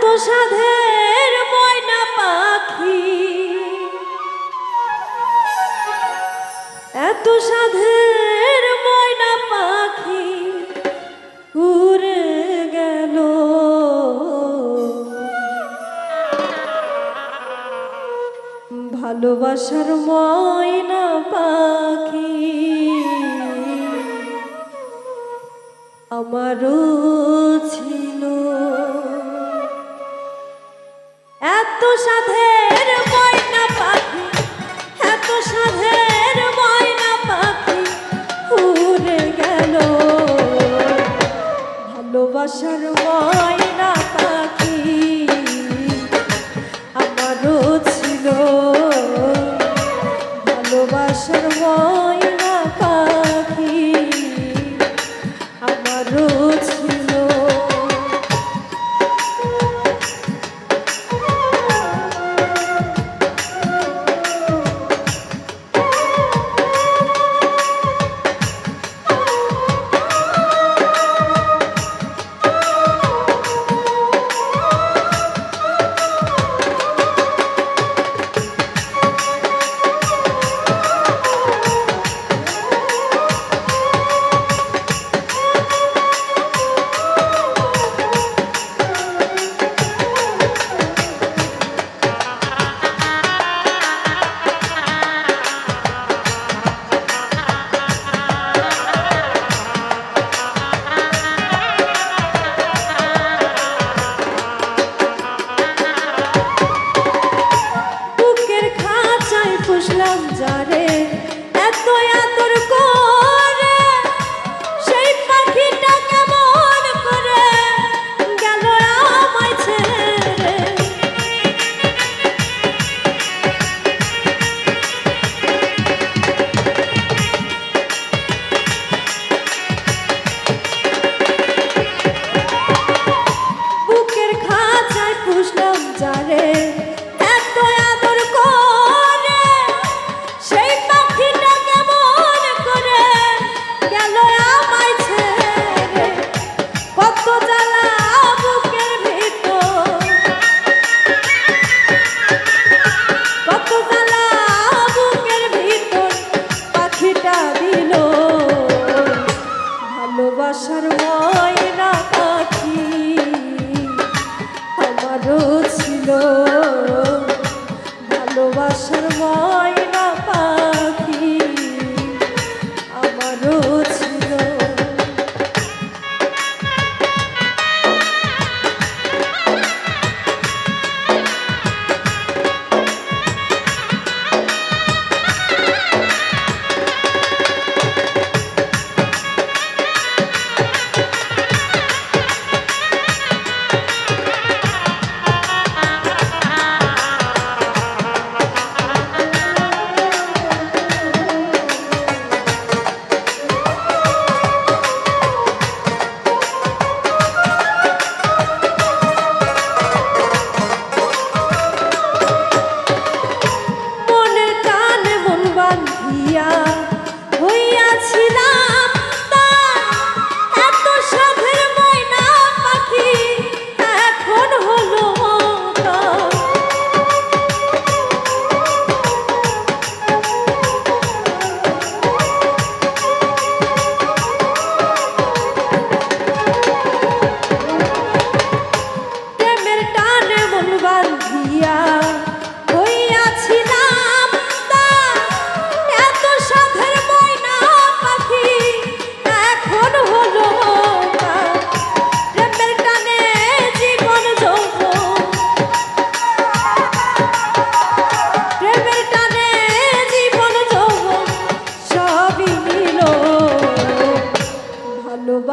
এত সাধের ময়না পাখি। এত সাধের ময়না পাখি উড়ে গেল। ভালোবাসার ময়না পাখি আমারও ছিল। সাধের ময়না পাখি এত সাধের ময়না পাখি ভালোবাসার ময়না পাখি আমারও ছিল। ভালোবাসার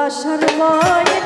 ভালোবাসার মায়া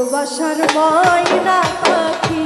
ভালোবাসার ময়না পাখি।